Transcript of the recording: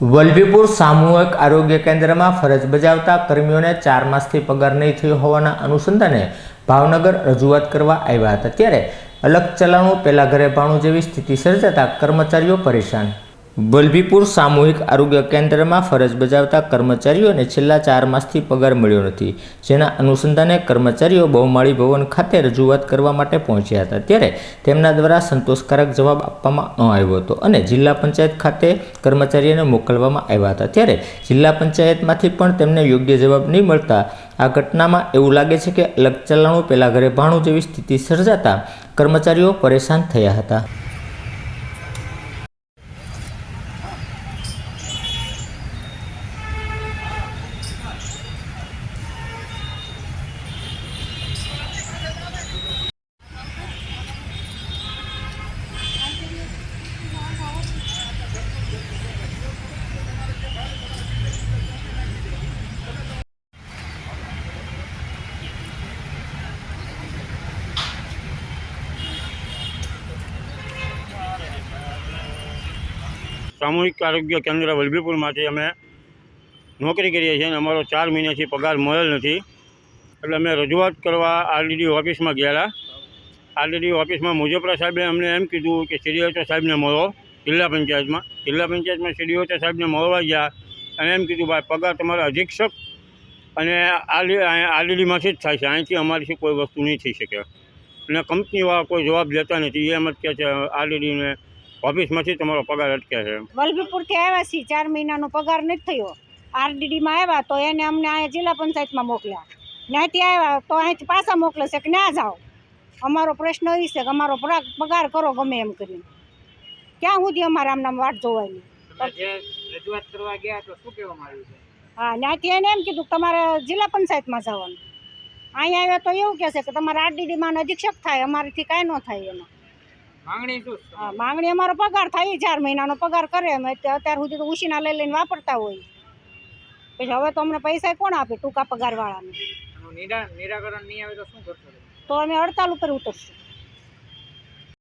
વલભીપુર સામૂહિક આરોગ્ય કેન્દ્રમાં ફરજ બજાવતા કર્મીઓને ચાર માસથી પગાર નહીં થયો હોવાના અનુસંધાને ભાવનગર રજૂઆત કરવા આવ્યા હતા. ત્યારે અલગ ચલણો, પેલા ઘરે ભાણું જેવી સ્થિતિ સર્જાતા કર્મચારીઓ પરેશાન વલભીપુર સામૂહિક આરોગ્ય કેન્દ્રમાં ફરજ બજાવતા કર્મચારીઓને છેલ્લા ચાર માસથી પગાર મળ્યો નથી. જેના અનુસંધાને કર્મચારીઓ બહુમાળી ભવન ખાતે રજૂઆત કરવા માટે પહોંચ્યા હતા. ત્યારે તેમના દ્વારા સંતોષકારક જવાબ આપવામાં ન આવ્યો હતો અને જિલ્લા પંચાયત ખાતે કર્મચારીઓને મોકલવામાં આવ્યા હતા. ત્યારે જિલ્લા પંચાયતમાંથી પણ તેમને યોગ્ય જવાબ નહીં મળતા આ ઘટનામાં એવું લાગે છે કે અલગ ચલાણું પહેલાં ઘરે ભાણું જેવી સ્થિતિ સર્જાતા કર્મચારીઓ પરેશાન થયા હતા. સામૂહિક આરોગ્ય કેન્દ્ર વલભીપુરમાંથી અમે નોકરી કરીએ છીએ અને અમારો ચાર મહિનાથી પગાર મળેલ નથી. એટલે અમે રજૂઆત કરવા આરડીડી ઓફિસમાં ગયેલા. આરડીડી ઓફિસમાં મુજબરા સાહેબે અમને એમ કીધું કે સીડીઓચો સાહેબને મળો જિલ્લા પંચાયતમાં. જિલ્લા પંચાયતમાં સીડીઓચો સાહેબને મળવા ગયા અને એમ કીધું, ભાઈ, પગાર તમારા અધિક્ષક અને આરડીડીમાંથી જ થાય છે. અહીંથી અમારીથી કોઈ વસ્તુ નહીં થઈ શકે. અને કંપનીવાળા કોઈ જવાબ દેતા નથી. એમ જ કહે છે, આરડીડીને ઓફિસમાંથી તમારો પગાર અટકે છે. વલભીપુરથી આવ્યા છીએ ચાર મહિનાનો પગાર નથી થયો. આરડીડીમાં આવ્યા તો એને અમને અહીંયા જિલ્લા પંચાયતમાં મોકલ્યા. ત્યાંથી આવ્યા તો અહીંથી પાછા મોકલે છે કે ના જાઓ. અમારો પ્રશ્ન એ છે કે અમારો પગાર કરો ગમે એમ કરીને. ક્યાં સુધી અમારે આમના વાટ જોવાની? રજૂઆત કરવા ગયા તો શું કહેવામાં આવ્યું છે? હા ત્યાંથી એને એમ કીધું કે તમારે જિલ્લા પંચાયતમાં જવાનું. અહીંયા આવ્યા તો એવું કહે છે કે તમારે આરડીડીમાં અધિક્ષક થાય અમારેથી કાંઈ ન થાય એમાં. માંગણી શું હા માંગણી અમારો પગાર થાય ચાર મહિનાનો પગાર કરે. અમે અત્યારે સુધી તો ઉછીના લઈ લઈને વાપરતા હોય. પછી હવે તો અમને પૈસા કોણ આપે ટૂંકા પગારવાળાને? નિરાકરણ નહીં આવે તો શું કરશો તો અમે હડતાલ ઉપર ઉતરશું.